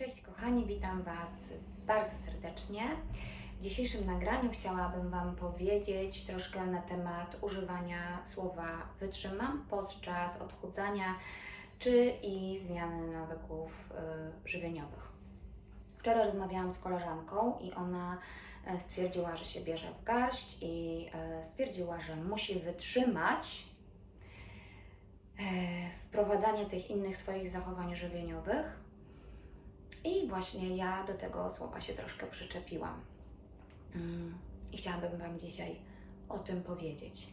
Cześć kochani, witam Was bardzo serdecznie. W dzisiejszym nagraniu chciałabym Wam powiedzieć troszkę na temat używania słowa wytrzymam podczas odchudzania czy i zmiany nawyków y, żywieniowych. Wczoraj rozmawiałam z koleżanką i ona e, stwierdziła, że się bierze w garść i e, stwierdziła, że musi wytrzymać e, wprowadzanie tych innych swoich zachowań żywieniowych. I właśnie ja do tego słowa się troszkę przyczepiłam. Mm, I chciałabym Wam dzisiaj o tym powiedzieć.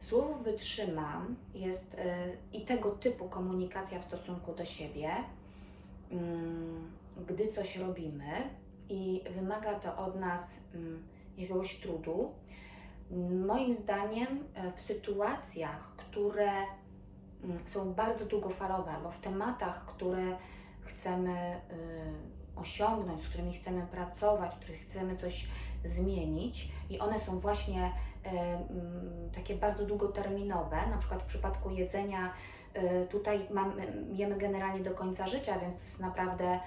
Słowo wytrzymam jest y, i tego typu komunikacja w stosunku do siebie, mm, gdy coś robimy i wymaga to od nas mm, jakiegoś trudu. Moim zdaniem, y, w sytuacjach, które są bardzo długofalowe, albo w tematach, które chcemy y, osiągnąć, z którymi chcemy pracować, w których chcemy coś zmienić i one są właśnie y, mm, takie bardzo długoterminowe, na przykład w przypadku jedzenia y, tutaj mamy, jemy generalnie do końca życia, więc to jest naprawdę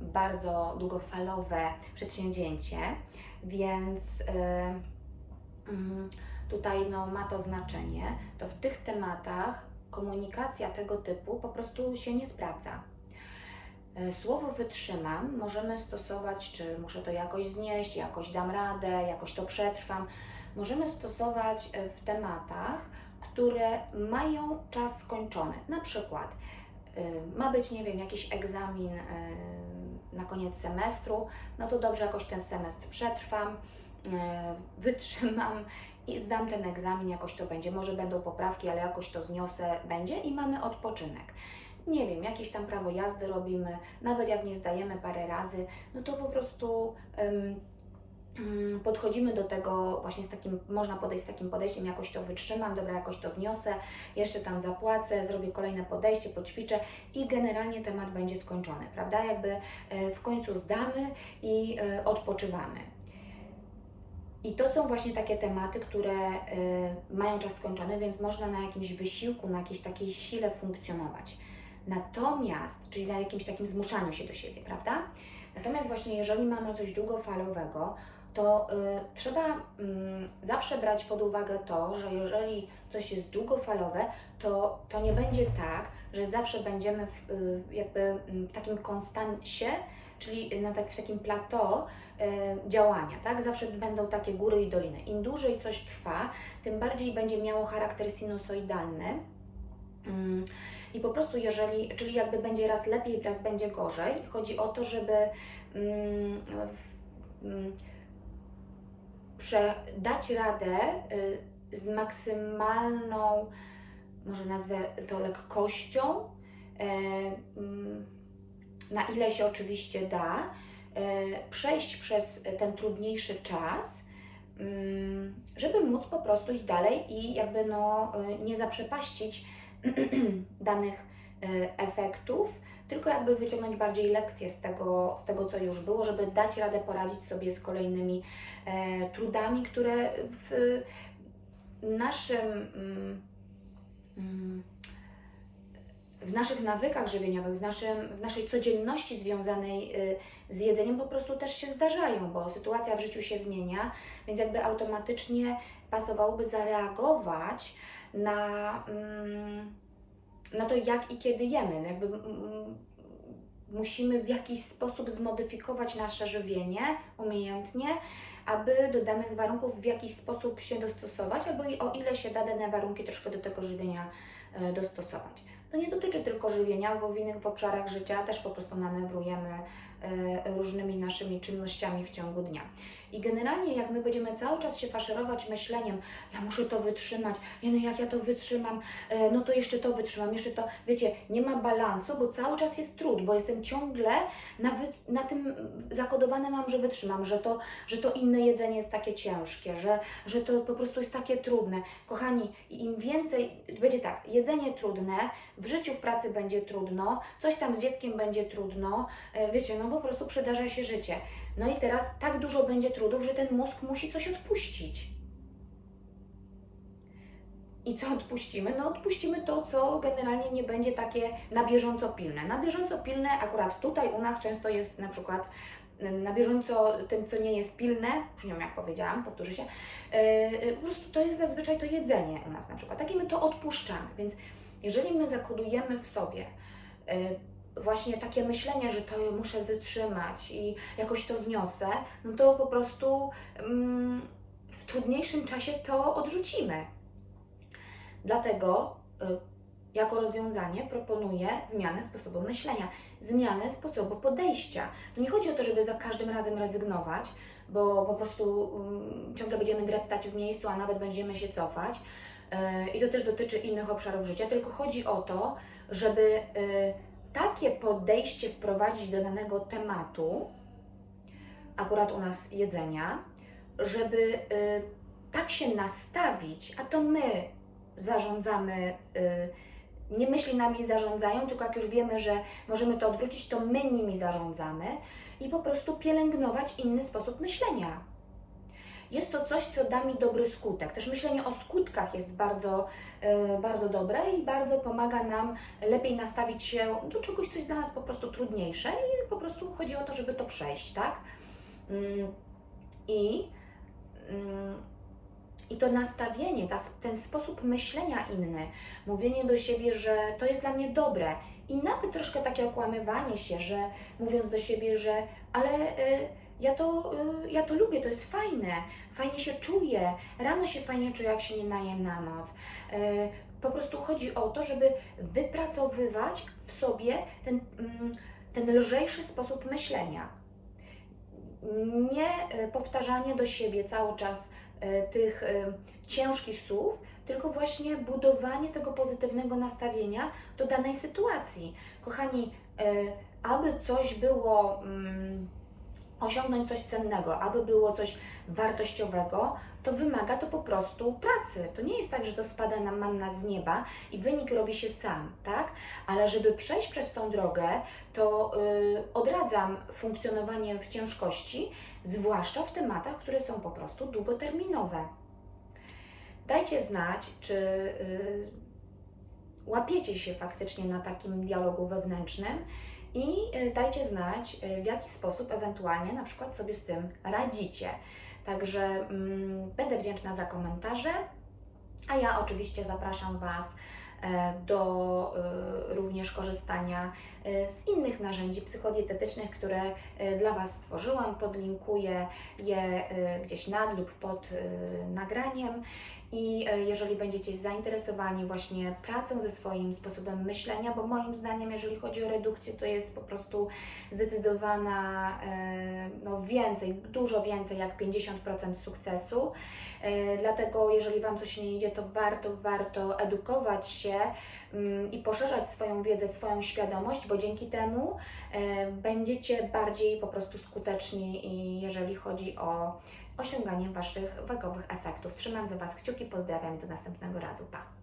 bardzo długofalowe przedsięwzięcie, więc mm, tutaj no, ma to znaczenie, to w tych tematach komunikacja tego typu po prostu się nie sprawdza. E, Słowo wytrzymam możemy stosować, czy muszę to jakoś znieść, jakoś dam radę, jakoś to przetrwam. Możemy stosować e, w tematach, które mają czas skończony. Na przykład e, ma być, nie wiem, jakiś egzamin na koniec semestru, no to dobrze, jakoś ten semestr przetrwam, wytrzymam i zdam ten egzamin, jakoś to będzie. Może będą poprawki, ale jakoś to zniosę, będzie i mamy odpoczynek nie wiem, jakieś tam prawo jazdy robimy, nawet jak nie zdajemy parę razy, no to po prostu um, podchodzimy do tego właśnie z takim, można podejść z takim podejściem, jakoś to wytrzymam, dobra, jakoś to zniosę, jeszcze tam zapłacę, zrobię kolejne podejście, poćwiczę i generalnie temat będzie skończony, prawda? Jakby e, w końcu zdamy i e, odpoczywamy. I to są właśnie takie tematy, które y, mają czas skończony, więc można na jakimś wysiłku, na jakiejś takiej sile funkcjonować. Natomiast, czyli na jakimś takim zmuszaniu się do siebie, prawda? Natomiast właśnie jeżeli mamy coś długofalowego, to y, trzeba y, zawsze brać pod uwagę to, że jeżeli coś jest długofalowe, to, to nie będzie tak, że zawsze będziemy w, y, jakby w takim konstansie, czyli na tak, w takim plateau y, działania, tak? Zawsze będą takie góry i doliny. Im dłużej coś trwa, tym bardziej będzie miało charakter sinusoidalny. Mm, I po prostu jeżeli, czyli jakby będzie raz lepiej, raz będzie gorzej, chodzi o to, żeby mm, mm, dać radę y, z maksymalną, może nazwę to lekkością, y, na ile się oczywiście da, y, przejść przez ten trudniejszy czas, żeby móc po prostu iść dalej i jakby no, nie zaprzepaścić danych e, efektów, tylko jakby wyciągnąć bardziej lekcje z tego, z tego, co już było, żeby dać radę poradzić sobie z kolejnymi e, trudami, które w naszym mm, mm, w naszych nawykach żywieniowych, w, naszym, w naszej codzienności związanej y, z jedzeniem po prostu też się zdarzają, bo sytuacja w życiu się zmienia, więc jakby automatycznie pasowałoby zareagować na, mm, na to, jak i kiedy jemy. No jakby mm, musimy w jakiś sposób zmodyfikować nasze żywienie umiejętnie, aby do danych warunków w jakiś sposób się dostosować, albo o ile się da dane warunki troszkę do tego żywienia e, dostosować. To nie dotyczy tylko żywienia, bo w innych obszarach życia też po prostu manewrujemy e, różnymi naszymi czynnościami w ciągu dnia. I generalnie, jak my będziemy cały czas się faszerować myśleniem, ja muszę to wytrzymać, nie no jak ja to wytrzymam, e, no to jeszcze to wytrzymam, jeszcze to, wiecie, nie ma balansu, bo cały czas jest trud, bo jestem ciągle na, wy, na tym zakodowane mam, że wytrzymam, że to, że to inne jedzenie jest takie ciężkie, że, że to po prostu jest takie trudne. Kochani, im więcej, będzie tak, jedzenie trudne, w życiu, w pracy będzie trudno, coś tam z dzieckiem będzie trudno, e, wiecie, no po prostu przydarza się życie. No i teraz tak dużo będzie trudów, że ten mózg musi coś odpuścić. I co odpuścimy? No odpuścimy to, co generalnie nie będzie takie na bieżąco pilne. Na bieżąco pilne akurat tutaj u nas często jest na przykład y, na bieżąco tym, co nie jest pilne, już nie wiem jak powiedziałam, powtórzę się, yy, po prostu to jest zazwyczaj to jedzenie u nas na przykład. Takie my to odpuszczamy, więc jeżeli my zakodujemy w sobie yy, właśnie takie myślenie, że to muszę wytrzymać i jakoś to zniosę, no to po prostu mm, w trudniejszym czasie to odrzucimy. Dlatego y, jako rozwiązanie proponuję zmianę sposobu myślenia, zmianę sposobu podejścia. Tu nie chodzi o to, żeby za każdym razem rezygnować, bo po prostu mm, ciągle będziemy dreptać w miejscu, a nawet będziemy się cofać. Y, I to też dotyczy innych obszarów życia, tylko chodzi o to, żeby y, takie podejście wprowadzić do danego tematu, akurat u nas jedzenia, żeby y, tak się nastawić, a to my zarządzamy, y, nie myśli nami zarządzają, tylko jak już wiemy, że możemy to odwrócić, to my nimi zarządzamy i po prostu pielęgnować inny sposób myślenia. Jest to coś, co da mi dobry skutek. Też myślenie o skutkach jest bardzo, y, bardzo dobre i bardzo pomaga nam lepiej nastawić się do czegoś, co jest dla nas po prostu trudniejsze i po prostu chodzi o to, żeby to przejść, tak? Mm, I mm, i to nastawienie, ta, ten sposób myślenia inny, mówienie do siebie, że to jest dla mnie dobre i nawet troszkę takie okłamywanie się, że mówiąc do siebie, że ale y, ja, to, y, ja to lubię, to jest fajne, fajnie się czuję, rano się fajnie czuję, jak się nie najem na noc. Y, po prostu chodzi o to, żeby wypracowywać w sobie ten, mm, ten lżejszy sposób myślenia. Nie y, powtarzanie do siebie cały czas tych ciężkich słów, tylko właśnie budowanie tego pozytywnego nastawienia do danej sytuacji. Kochani, aby coś było, mm, osiągnąć coś cennego, aby było coś wartościowego, to wymaga to po prostu pracy. To nie jest tak, że to spada nam manna z nieba i wynik robi się sam, tak? Ale żeby przejść przez tą drogę, to yy, odradzam funkcjonowanie w ciężkości, zwłaszcza w tematach, które są po prostu długoterminowe. Dajcie znać, czy yy, łapiecie się faktycznie na takim dialogu wewnętrznym i yy, dajcie znać, yy, w jaki sposób ewentualnie na przykład sobie z tym radzicie. Także mm, będę wdzięczna za komentarze, a ja oczywiście zapraszam Was e, do e, również korzystania z innych narzędzi psychodietetycznych, które dla Was stworzyłam. Podlinkuję je gdzieś nad lub pod nagraniem. I jeżeli będziecie zainteresowani właśnie pracą ze swoim sposobem myślenia, bo moim zdaniem, jeżeli chodzi o redukcję, to jest po prostu zdecydowana, no więcej, dużo więcej jak 50% sukcesu. Dlatego, jeżeli Wam coś nie idzie, to warto, warto edukować się mm, i poszerzać swoją wiedzę, swoją świadomość, bo dzięki temu będziecie bardziej po prostu skuteczni, jeżeli chodzi o osiąganie Waszych wagowych efektów. Trzymam za Was kciuki, pozdrawiam i do następnego razu. Pa!